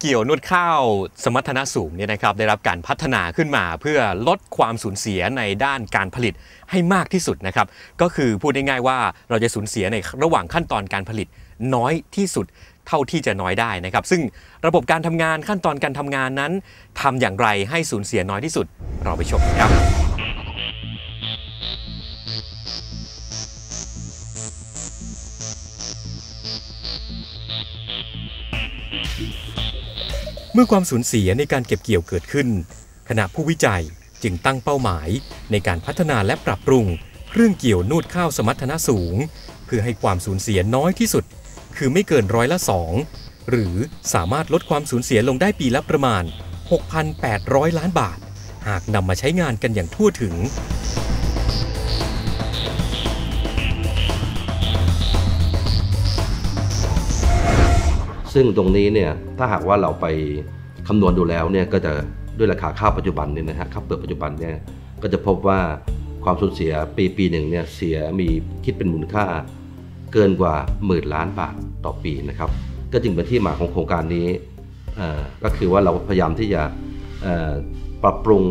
เกี่ยวนวดข้าวสมรรถนะสูงเนี่ยนะครับได้รับการพัฒนาขึ้นมาเพื่อลดความสูญเสียในด้านการผลิตให้มากที่สุดนะครับก็คือพูดง่ายๆว่าเราจะสูญเสียในระหว่างขั้นตอนการผลิตน้อยที่สุดเท่าที่จะน้อยได้นะครับ ซึ่งระบบการทำงานขั้นตอนการทำงานนั้นทำอย่างไรให้สูญเสียน้อยที่สุด เราไปชมกันครับ เมื่อความสูญเสียในการเก็บเกี่ยวเกิดขึ้น คณะผู้วิจัยจึงตั้งเป้าหมายในการพัฒนาและปรับปรุงเครื่องเกี่ยวนวดข้าวสมรรถนะสูง เพื่อให้ความสูญเสียน้อยที่สุด คือไม่เกินร้อยละสองหรือสามารถลดความสูญเสียลงได้ปีละประมาณ 6,800 ล้านบาท หากนำมาใช้งานกันอย่างทั่วถึง ซึ่งตรงนี้เนี่ยถ้าหากว่าเราไปคำนวณดูแล้วเนี่ยก็จะด้วยราคาข้าวปัจจุบันเนี่ยนะฮะข้าวเปลือกปัจจุบันเนี่ยก็จะพบว่าความสูญเสียปีปีหนึ่งเนี่ยเสียมีคิดเป็นมูลค่าเกินกว่าหมื่นล้านบาทต่อปีนะครับ ก็จึงเป็นที่มาของโครงการนี้ก็คือว่าเราพยายามที่จะปรับปรุง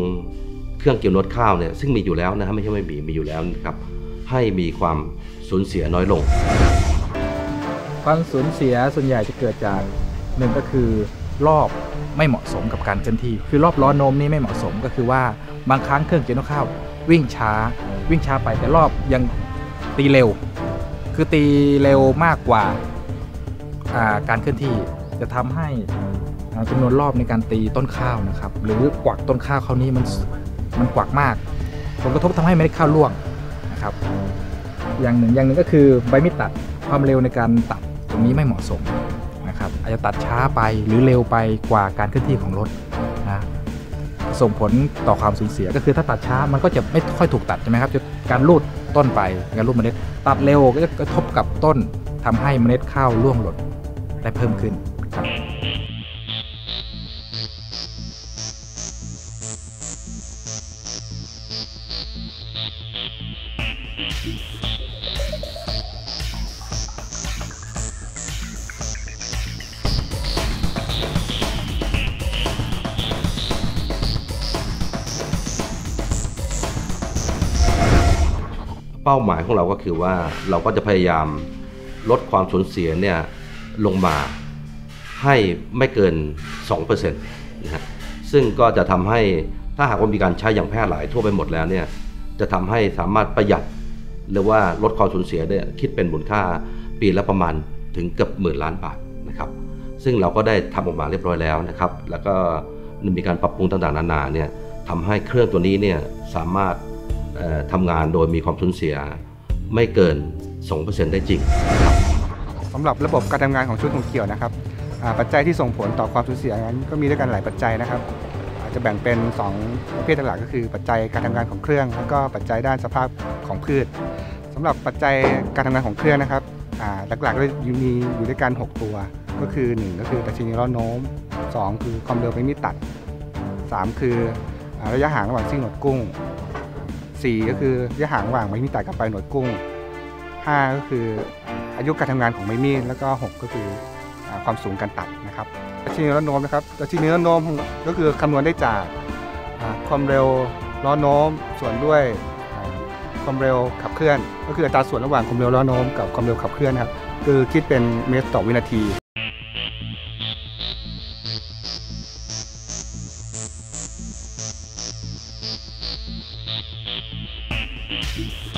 เครื่องเกี่ยวนวดข้าวเนี่ยซึ่งมีอยู่แล้วนะฮะไม่ใช่ไม่มีมีอยู่แล้วนะครับให้มีความสูญเสียน้อยลง ความสูญเสียส่วนใหญ่จะเกิดจากหนึ่งก็คือรอบไม่เหมาะสมกับการเคลื่อนที่ คือรอบล้อโน้มนี่ไม่เหมาะสมก็คือว่าบางครั้งเครื่องเกี่ยวนข้าววิ่งช้า วิ่งช้าไปแต่รอบยังตีเร็ว คือตีเร็วมากกว่าาการเคลื่อนที่จะทำให้อ่าจำนวนรอบในการตีต้นข้าวนะครับ หรือกวักต้นข้าวเขาวนี้มันมันกวักมากผลกระทบทำให้เมล็ดข้าวร่วงนะครับ อย่างหนึ่งอย่างหนึ่งก็คือใบมีดตัดความเร็วในการตัด ตรงนี้ไม่เหมาะสมนะครับอาจจะตัดช้าไปหรือเร็วไปกว่าการเคลื่อนที่ของรถนะส่งผลต่อความสูญเสียก็คือถ้าตัดช้ามันก็จะไม่ค่อยถูกตัดใช่ไหมครับจะการรูดต้นไปการรูดเมล็ดตัดเร็วก็จะกระทบกับต้นทำให้เมล็ดข้าวร่วงหล่นได้เพิ่มขึ้น เป้าหมายของเราก็คือว่าเราก็จะพยายามลดความสูญเสียเนี่ยลงมาให้ไม่เกิน 2%นะฮะซึ่งก็จะทำให้ถ้าหากว่ามีการใช้อย่างแพร่หลายทั่วไปหมดแล้วเนี่ยจะทำให้สามารถประหยัดหรือว่าลดความสูญเสียเนี่ยคิดเป็นมูลค่าปีละประมาณถึงเกือบหมื่นล้านบาทนะครับ ซึ่งเราก็ได้ทำออกมาเรียบร้อยแล้วนะครับ แล้วก็มีการปรับปรุงต่างๆนานาเนี่ยทำให้เครื่องตัวนี้เนี่ยสามารถ ทำงานโดยมีความสูญเสียไม่เกิน 2%ได้จริงสำหรับระบบการทำงานของชุดของเกี่ยวนะครับปัจจัยที่ส่งผลต่อความสูญเสียนั้นก็มีด้วยกันหลายปัจจัยนะครับ อาจจะแบ่งเป็น 2 ประเภทหลักก็คือปัจจัยการทำงานของเครื่อง แล้วก็ปัจจัยด้านสภาพของพืชสำหรับปัจจัยการทำงานของเครื่องนะครับหลักๆก็มีอยู่ด้วยกัน 6 ตัว ก็คือ 1 ก็คือดัชนีล้อโน้ม 2 คือความเร็วไม่มีตัด 3 คือระยะห่างระหว่างซิ่งหนวดกุ้ง 4 ก็คือระยะห่างระหว่างไม่มีตัดกับปลายหนวดกุ้ง 5 ก็คืออายุการทำงานของไม้มีดแล้วก็ 6 ก็คืออความสูงการตัดนะครับดัชนีล้อโน้มนะครับดัชนีล้อโน้มก็คือคำนวณได้จากความเร็วล้อโน้มส่วนด้วยความเร็วขับเคลื่อน ก็คืออัตราส่วนระหว่างความเร็วล้อโน้มกับความเร็วขับเคลื่อนครับคือคิดเป็นเมตรต่อวินาที Peace.